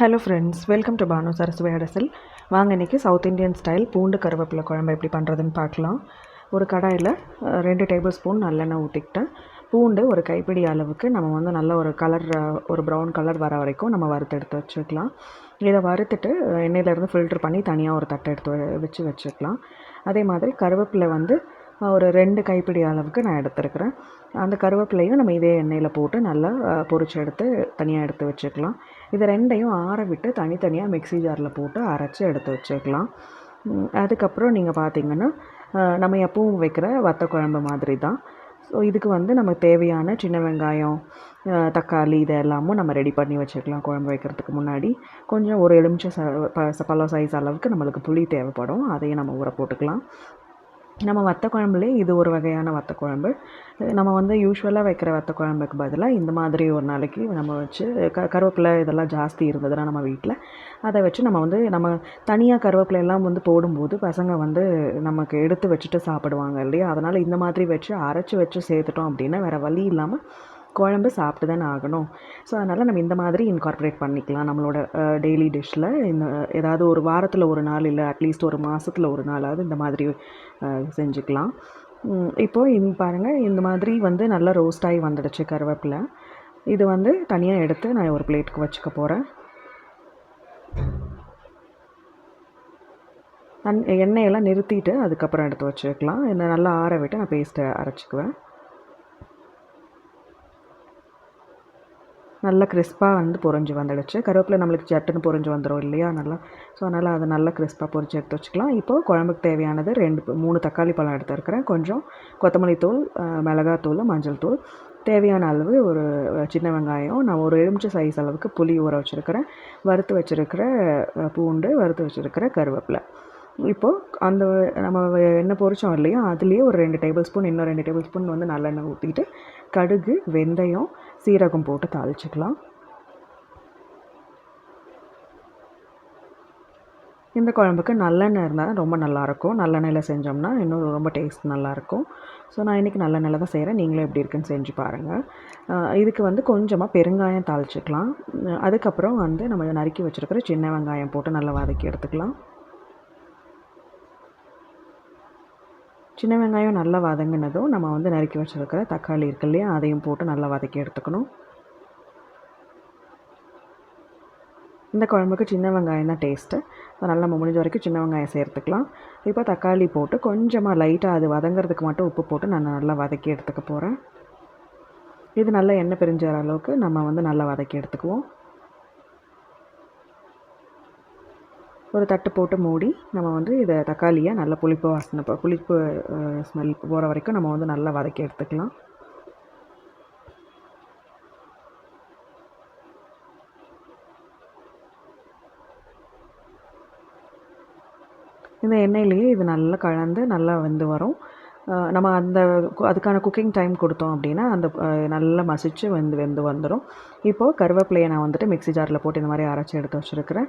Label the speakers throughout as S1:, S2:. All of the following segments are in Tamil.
S1: Hello friends welcome to Bhanu Saraswathi அடசல் வாங்க இன்றைக்கி சவுத் இந்தியன் ஸ்டைல் பூண்டு கருவேப்பிலை குழம்பு எப்படி பண்ணுறதுன்னு பார்க்கலாம். ஒரு கடாயில் ரெண்டு டேபிள் ஸ்பூன் நல்லெண்ணெய் ஊற்றிக்கிட்டேன் பூண்டு ஒரு கைப்பிடி அளவுக்கு நம்ம வந்து நல்ல ஒரு கலர் ஒரு ப்ரௌன் கலர் வர வரைக்கும் நம்ம வறுத்து எடுத்து வச்சுக்கலாம். இதை வறுத்துட்டு எண்ணெயிலேருந்து ஃபில்டர் பண்ணி தனியாக ஒரு தட்டை எடுத்து வச்சு வச்சுக்கலாம். அதே மாதிரி கருவேப்பிலை வந்து ஒரு ரெண்டு கைப்பிடி அளவுக்கு நான் எடுத்துருக்கிறேன். அந்த கருவேப்பிலையும் நம்ம இதே எண்ணெயில் போட்டு நல்லா அஹ், பொரிச்சு எடுத்து தனியாக எடுத்து வச்சுக்கலாம். இது ரெண்டையும் ஆற விட்டு தனித்தனியாக மிக்ஸி ஜாரில் போட்டு அரைச்சி எடுத்து வச்சுக்கலாம். அதுக்கப்புறம் நீங்கள் பார்த்தீங்கன்னா நம்ம எப்பவும் வைக்கிற வத்த குழம்பு மாதிரி தான். ஸோ இதுக்கு வந்து நமக்கு தேவையான சின்ன வெங்காயம் தக்காளி இது எல்லாமும் நம்ம ரெடி பண்ணி வச்சுக்கலாம் குழம்பு வைக்கிறதுக்கு முன்னாடி. கொஞ்சம் ஒரு எலுமிச்சை ச ப- பழம் சைஸ் அளவுக்கு நம்மளுக்கு புளி தேவைப்படும். அதையும் நம்ம ஊற போட்டுக்கலாம். நம்ம வத்த குழம்புலேயே இது ஒரு வகையான வத்த குழம்பு. நம்ம வந்து யூஸ்வலாக வைக்கிற வத்த குழம்புக்கு பதிலாக இந்த மாதிரி ஒரு நாளைக்கு நம்ம வச்சு க கருவேப்பிலை இதெல்லாம் ஜாஸ்தி இருந்ததுன்னா நம்ம வீட்டில் அதை வச்சு நம்ம வந்து நம்ம தனியாக கருவேப்பிலை எல்லாம் வந்து போடும்போது பசங்க வந்து நமக்கு எடுத்து வச்சுட்டு சாப்பிடுவாங்க இல்லையா? அதனால் இந்த மாதிரி வச்சு அரைச்சி வச்சு சேர்த்துட்டோம் அப்படின்னா வேறு வழி இல்லாமல் குழம்பு சாப்பிட்டு தானே ஆகணும். ஸோ அதனால் நம்ம இந்த மாதிரி இன்கார்ப்பரேட் பண்ணிக்கலாம். நம்மளோட டெய்லி டிஷ்ஷில் இந்த ஏதாவது ஒரு வாரத்தில் ஒரு நாள் இல்லை அட்லீஸ்ட் ஒரு மாதத்தில் ஒரு நாளாவது இந்த மாதிரி செஞ்சுக்கலாம். இப்போது இந்த பாருங்கள் இந்த மாதிரி வந்து நல்லா ரோஸ்ட் ஆகி வந்துடுச்சு கருவேப்பிலை. இது வந்து தனியாக எடுத்து நான் ஒரு பிளேட்டுக்கு வச்சுக்க போகிறேன் தன் எண்ணெயெல்லாம் நிறுத்திட்டு அதுக்கப்புறம் எடுத்து வச்சுக்கலாம். இந்த நல்லா ஆற விட்டு நான் பேஸ்ட்டை அரைச்சிக்குவேன். நல்லா கிறிஸ்பாக வந்து பொரிஞ்சு வந்துடுச்சு. கருவேப்பிலை நம்மளுக்கு சட்டுன்னு பொரிஞ்சு வந்துடும் இல்லையா? நல்லா. ஸோ அதனால் அதை நல்லா கிறிஸ்பாக பொறிச்சு எடுத்து வச்சுக்கலாம். இப்போது குழம்புக்கு தேவையானது ரெண்டு மூணு தக்காளி பழம் எடுத்துருக்கிறேன். கொஞ்சம் கொத்தமல்லி தூள் மிளகாத்தூள் மஞ்சள் தூள். தேவையான அளவு ஒரு சின்ன வெங்காயம். நான் ஒரு எலுமிச்சை சைஸ் அளவுக்கு புளி ஊற வச்சுருக்கிறேன். வறுத்து வச்சுருக்கிற பூண்டு வறுத்து வச்சுருக்கிற கருவேப்பிலை. இப்போது அந்த நம்ம எண்ணெய் பொரிச்சோம் இல்லையா அதுலேயே ஒரு ரெண்டு டேபிள் ஸ்பூன் இன்னும் ரெண்டு டேபிள் ஸ்பூன் வந்து நல்லெண்ணெய் ஊற்றிட்டு கடுகு வெந்தயம் சீரகம் போட்டு தாளிச்சுக்கலாம். இந்த குழம்புக்கு நல்லெண்ணெய் இருந்தால் ரொம்ப நல்லாயிருக்கும். நல்லெண்ணெயில் செஞ்சோம்னா இன்னும் ரொம்ப டேஸ்ட் நல்லாயிருக்கும். ஸோ நான் இன்றைக்கி நல்லெண்ணெயில் தான் செய்கிறேன் நீங்களும் எப்படி இருக்குன்னு செஞ்சு பாருங்கள் இதுக்கு வந்து கொஞ்சமாக பெருங்காயம் தாளிச்சுக்கலாம். அதுக்கப்புறம் வந்து நம்ம நறுக்கி வச்சுருக்கிற சின்ன வெங்காயம் போட்டு நல்லா வதக்கி எடுத்துக்கலாம். சின்ன வெங்காயம் நல்லா வதங்கினதும் நம்ம வந்து நறுக்கி வச்சுருக்கிற தக்காளி இருக்கு இல்லையா அதையும் போட்டு நல்லா வதக்கி எடுத்துக்கணும். இந்த குழம்புக்கு சின்ன வெங்காயம் தான் டேஸ்ட்டு அதனால் நம்ம முடிஞ்ச வரைக்கும் சின்ன வெங்காயம் சேர்த்துக்கலாம். இப்போ தக்காளி போட்டு கொஞ்சமாக லைட்டாக அது வதங்கிறதுக்கு மட்டும் உப்பு போட்டு நான் நல்லா வதக்கி எடுத்துக்க போகிறேன் இது நல்லா எண்ணெய் பிரிஞ்ச அளவுக்கு நம்ம வந்து நல்லா வதக்கி எடுத்துக்குவோம். ஒரு தட்டு போட்டு மூடி நம்ம வந்து இதை தக்காளியை நல்லா புளிப்பு வாசனை புளிப்பு ஸ்மெல் போகிற வரைக்கும் நம்ம வந்து நல்லா வதக்கி எடுத்துக்கலாம். இந்த எண்ணெயிலேயே இது நல்லா கலந்து நல்லா வெந்து வரும். நம்ம அந்த கு- அதுக்கான குக்கிங் டைம் கொடுத்தோம் அப்படின்னா அந்த நல்லா மசிச்சு வெந்து வெந்து வந்துடும் இப்போது கருவேப்பிலையை நான் வந்துட்டு மிக்ஸி ஜாரில் போட்டு இந்த மாதிரி அரைச்சி எடுத்து வச்சுருக்கிறேன்.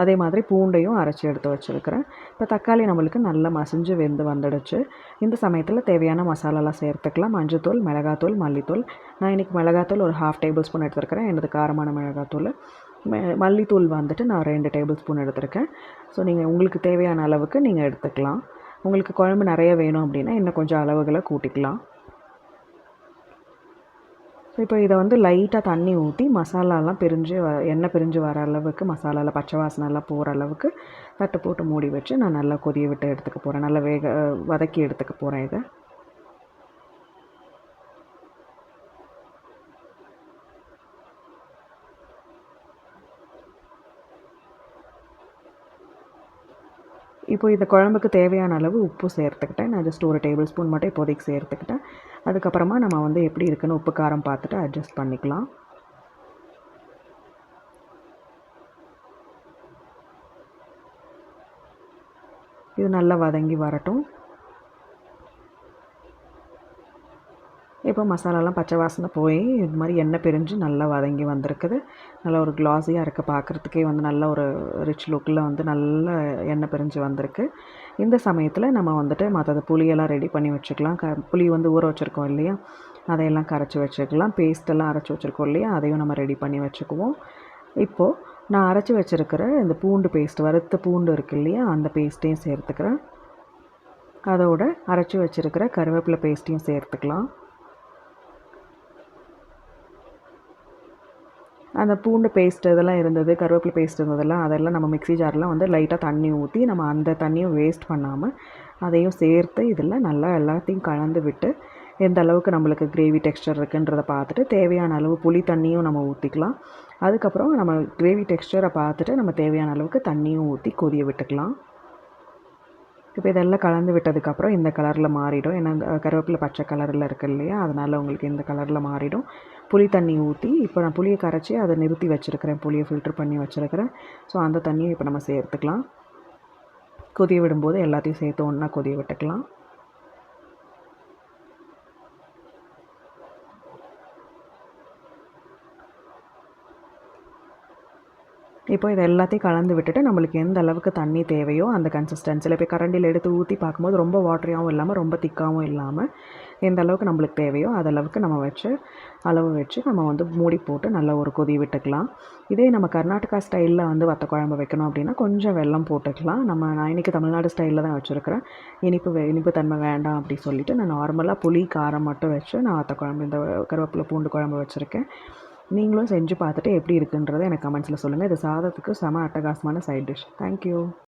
S1: அதே மாதிரி பூண்டையும் அரைச்சி எடுத்து வச்சுருக்கிறேன். இப்போ தக்காளி நம்மளுக்கு நல்லா மசிஞ்சு வெந்து வந்துடுச்சு. இந்த சமயத்தில் தேவையான மசாலாலாம் சேர்த்துக்கலாம். மஞ்சத்தூள் மிளகாத்தூள் மல்லித்தூள். நான் இன்றைக்கி மிளகாத்தூள் ஒரு ஹாஃப் டேபிள் ஸ்பூன் எடுத்துருக்கிறேன். எனது காரமான மிளகாத்தூள். மல்லித்தூள் வந்துட்டு நான் ரெண்டு டேபிள் ஸ்பூன் எடுத்திருக்கேன். ஸோ நீங்கள் உங்களுக்கு தேவையான அளவுக்கு நீங்கள் எடுத்துக்கலாம். உங்களுக்கு குழம்பு நிறைய வேணும் அப்படின்னா இன்னும் கொஞ்சம் அளவுகளை கூட்டிக்கலாம். ஸோ இப்போ இதை வந்து லைட்டாக தண்ணி ஊற்றி மசாலாலாம் பிரிஞ்சு வ எண்ணெய் பிரிஞ்சு வர அளவுக்கு மசாலாவில் பச்சை வாசனைலாம் போகிற அளவுக்கு தட்டு போட்டு மூடி வச்சு நான் நல்லா கொதிய விட்டு எடுத்துக்க போகிறேன் நல்லா வேக வதக்கி எடுத்துக்க போகிறேன் இதை. இப்போ இந்த குழம்புக்கு தேவையான அளவு உப்பு சேர்த்துக்கிட்டேன். நான் ஜஸ்ட் ஒரு டேபிள் ஸ்பூன் மட்டும் இப்போதைக்கு சேர்த்துக்கிட்டேன். அதுக்கப்புறமா நம்ம வந்து எப்படி இருக்குன்னு உப்பு காரம் பார்த்துட்டு அட்ஜஸ்ட் பண்ணிக்கலாம். இது நல்லா வதங்கி வரட்டும். இப்போ மசாலாலாம் பச்சை வாசனை போய் இது மாதிரி எண்ணெய் பிரிஞ்சு நல்லா வதங்கி வந்திருக்குது. நல்லா ஒரு க்ளாஸியாக இருக்குது பார்க்குறதுக்கே வந்து நல்ல ஒரு ரிச் லுக்கில் வந்து நல்ல எண்ணெய் பிரிஞ்சு வந்திருக்கு. இந்த சமயத்தில் நம்ம வந்துட்டு மற்றது புளியெல்லாம் ரெடி பண்ணி வச்சுக்கலாம். க புளி வந்து ஊற வச்சுருக்கோம் இல்லையா? அதையெல்லாம் கரைச்சி வச்சுக்கலாம். பேஸ்ட்டெல்லாம் அரைச்சி வச்சுருக்கோம் இல்லையா? அதையும் நம்ம ரெடி பண்ணி வச்சுக்குவோம். இப்போது நான் அரைச்சி வச்சுருக்கிற இந்த பூண்டு பேஸ்ட் வறுத்த பூண்டு இருக்கு இல்லையா? அந்த பேஸ்ட்டையும் சேர்த்துக்கிறேன். அதோட அரைச்சி வச்சுருக்கிற கருவேப்பிலை பேஸ்ட்டையும் சேர்த்துக்கலாம். அந்த பூண்டு பேஸ்ட் இதெல்லாம் இருந்தது கருவேப்பிலை பேஸ்ட் இருந்ததெல்லாம் அதெல்லாம் நம்ம மிக்ஸி ஜார்லாம் வந்து லைட்டாக தண்ணி ஊற்றி நம்ம அந்த தண்ணியும் வேஸ்ட் பண்ணாமல் அதையும் சேர்த்து இதில் நல்லா எல்லாத்தையும் கலந்து விட்டு எந்த அளவுக்கு நம்மளுக்கு கிரேவி டெக்ஸ்டர் இருக்குன்றதை பார்த்துட்டு தேவையான அளவு புளி தண்ணியும் நம்ம ஊற்றிக்கலாம் அதுக்கப்புறம் நம்ம கிரேவி டெக்ஸ்டரை பார்த்துட்டு நம்ம தேவையான அளவுக்கு தண்ணியும் ஊற்றி கொதிய விட்டுக்கலாம். இப்போ இதெல்லாம் கலந்து விட்டதுக்கப்புறம் இந்த கலரில் மாறிடும். ஏன்னா கருவேப்பிலை பச்சை கலரில் இருக்குது இல்லையா? அதனால் உங்களுக்கு இந்த கலரில் மாறிடும். புளி தண்ணி ஊற்றி இப்போ நான் புளியை கரைச்சி அதை நிறுத்தி வச்சுருக்கிறேன். புளியை ஃபில்ட்ரு பண்ணி வச்சுருக்கிறேன். ஸோ அந்த தண்ணியை இப்போ நம்ம சேர்த்துக்கலாம். கொதிய விடும்போது எல்லாத்தையும் சேர்த்து ஒன்றா கொதிய விட்டுக்கலாம். இப்போ இதை எல்லாத்தையும் கலந்து விட்டுட்டு நம்மளுக்கு எந்த அளவுக்கு தண்ணி தேவையோ அந்த கன்சிஸ்டன்சியில் இப்போ கரண்டியில் எடுத்து ஊற்றி பார்க்கும்போது ரொம்ப வாட்டரியாகவும் இல்லாமல் ரொம்ப திக்காகவும் இல்லாமல் எந்த அளவுக்கு நம்மளுக்கு தேவையோ அதளவுக்கு நம்ம வச்சு அளவு வச்சு நம்ம வந்து மூடி போட்டு நல்லா ஒரு கொதி விட்டுக்கலாம். இதே நம்ம கர்நாடகா ஸ்டைலில் வந்து வத்த குழம்பு வைக்கணும் அப்படின்னா கொஞ்சம் வெல்லம் போட்டுக்கலாம். நம்ம நான் இன்றைக்கி தமிழ்நாடு ஸ்டைலில் தான் வச்சுருக்கிறேன். இனிப்பு வே இனிப்பு தன்மை வேண்டாம் அப்படி சொல்லிவிட்டு நான் நார்மலாக புளி காரம் மட்டும் வச்சு நான் வத்த குழம்பு இந்த கருவேப்பிலை பூண்டு குழம்பு வச்சுருக்கேன். நீங்களும் செஞ்சு பார்த்துட்டு எப்படி இருக்குன்றதை எனக்கு கமெண்ட்ஸில் சொல்லுங்கள் இது சாதத்துக்கு செம அட்டகாசமான சைட் டிஷ் தேங்க்யூ